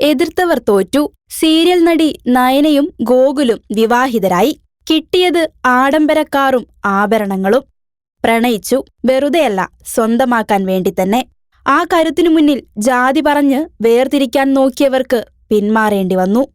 എതിർത്തവർ തോറ്റു. സീരിയൽ നടി നയനയും ഗോകുലും വിവാഹിതരായി. കിട്ടിയത് ആഡംബരക്കാറും ആഭരണങ്ങളും. പ്രണയിച്ചു. വെറുതെയല്ല സ്വന്തമാക്കാൻ വേണ്ടി തന്നെ. ആ കരുത്തിനു മുന്നിൽ ജാതി പറഞ്ഞ് വേർതിരിക്കാൻ നോക്കിയവർക്ക് പിന്മാറേണ്ടി വന്നു.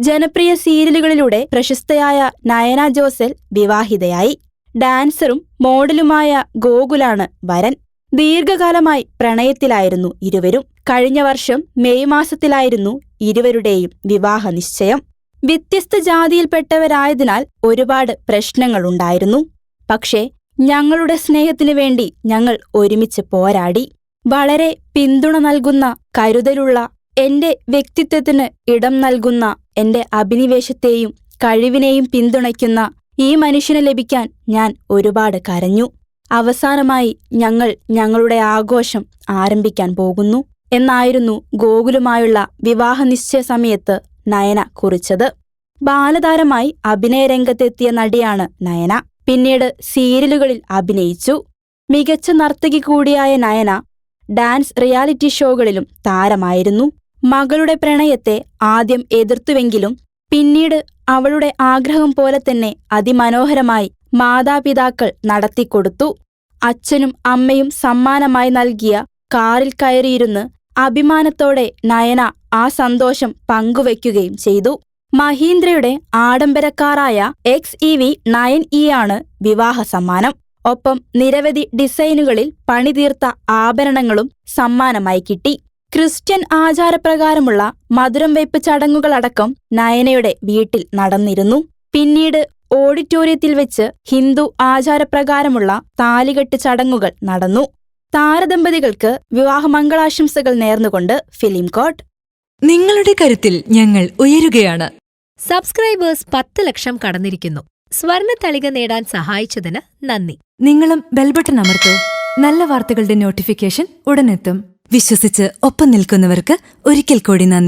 ജനപ്രിയ സീരിയലുകളിലൂടെ പ്രശസ്തയായ നയന ജോസൽ വിവാഹിതയായി. ഡാൻസറും മോഡലുമായ ഗോകുലാണ് വരൻ. ദീർഘകാലമായി പ്രണയത്തിലായിരുന്നു ഇരുവരും. കഴിഞ്ഞ വർഷം മെയ് മാസത്തിലായിരുന്നു ഇരുവരുടെയും വിവാഹ നിശ്ചയം. വ്യത്യസ്ത ജാതിയിൽപ്പെട്ടവരായതിനാൽ ഒരുപാട് പ്രശ്നങ്ങളുണ്ടായിരുന്നു. പക്ഷേ ഞങ്ങളുടെ സ്നേഹത്തിനു വേണ്ടി ഞങ്ങൾ ഒരുമിച്ച് പോരാടി. വളരെ പിന്തുണ നൽകുന്ന കരുതലുള്ള എന്റെ വ്യക്തിത്വത്തിന് ഇടം നൽകുന്ന എന്റെ അഭിനിവേശത്തെയും കഴിവിനെയും പിന്തുണയ്ക്കുന്ന ഈ മനുഷ്യനെ ലഭിക്കാൻ ഞാൻ ഒരുപാട് കരഞ്ഞു. അവസാനമായി ഞങ്ങൾ ഞങ്ങളുടെ ആഘോഷം ആരംഭിക്കാൻ പോകുന്നു എന്നായിരുന്നു ഗോകുലുമായുള്ള വിവാഹ നിശ്ചയ സമയത്ത് നയന കുറിച്ചത്. ബാലതാരമായി അഭിനയരംഗത്തെത്തിയ നടിയാണ് നയന. പിന്നീട് സീരിയലുകളിൽ അഭിനയിച്ചു. മികച്ച നർത്തകി കൂടിയായ നയന ഡാൻസ് റിയാലിറ്റി ഷോകളിലും താരമായിരുന്നു. മകളുടെ പ്രണയത്തെ ആദ്യം എതിർത്തുവെങ്കിലും പിന്നീട് അവളുടെ ആഗ്രഹം പോലെ തന്നെ അതിമനോഹരമായി മാതാപിതാക്കൾ നടത്തിക്കൊടുത്തു. അച്ഛനും അമ്മയും സമ്മാനമായി നൽകിയ കാറിൽ കയറിയിരുന്ന് അഭിമാനത്തോടെ നയന ആ സന്തോഷം പങ്കുവയ്ക്കുകയും ചെയ്തു. മഹീന്ദ്രയുടെ ആഡംബരക്കാറായ X E V nine E ആണ് വിവാഹ സമ്മാനം. ഒപ്പം നിരവധി ഡിസൈനുകളിൽ പണിതീർത്ത ആഭരണങ്ങളും സമ്മാനമായി കിട്ടി. ക്രിസ്ത്യൻ ആചാരപ്രകാരമുള്ള മധുരം വയ്പ് ചടങ്ങുകളടക്കം നയനയുടെ വീട്ടിൽ നടന്നിരുന്നു. പിന്നീട് ഓഡിറ്റോറിയത്തിൽ വെച്ച് ഹിന്ദു ആചാരപ്രകാരമുള്ള താലികെട്ട് ചടങ്ങുകൾ നടന്നു. താരദമ്പതികൾക്ക് വിവാഹമംഗളാശംസകൾ നേർന്നുകൊണ്ട് ഫിലിം കോട്ട്. നിങ്ങളുടെ കരുത്തിൽ ഞങ്ങൾ ഉയരുകയാണ്. സബ്സ്ക്രൈബേഴ്സ് പത്ത് ലക്ഷം കടന്നിരിക്കുന്നു. സ്വർണ തളിക നേടാൻ സഹായിച്ചതിന് നന്ദി. നിങ്ങളും ബെൽബട്ടൺ അമർത്തോ. നല്ല വാർത്തകളുടെ നോട്ടിഫിക്കേഷൻ ഉടനെത്തും. വിശ്വസിച്ച് ഒപ്പം നിൽക്കുന്നവർക്ക് ഒരിക്കൽ കൂടി നന്ദി.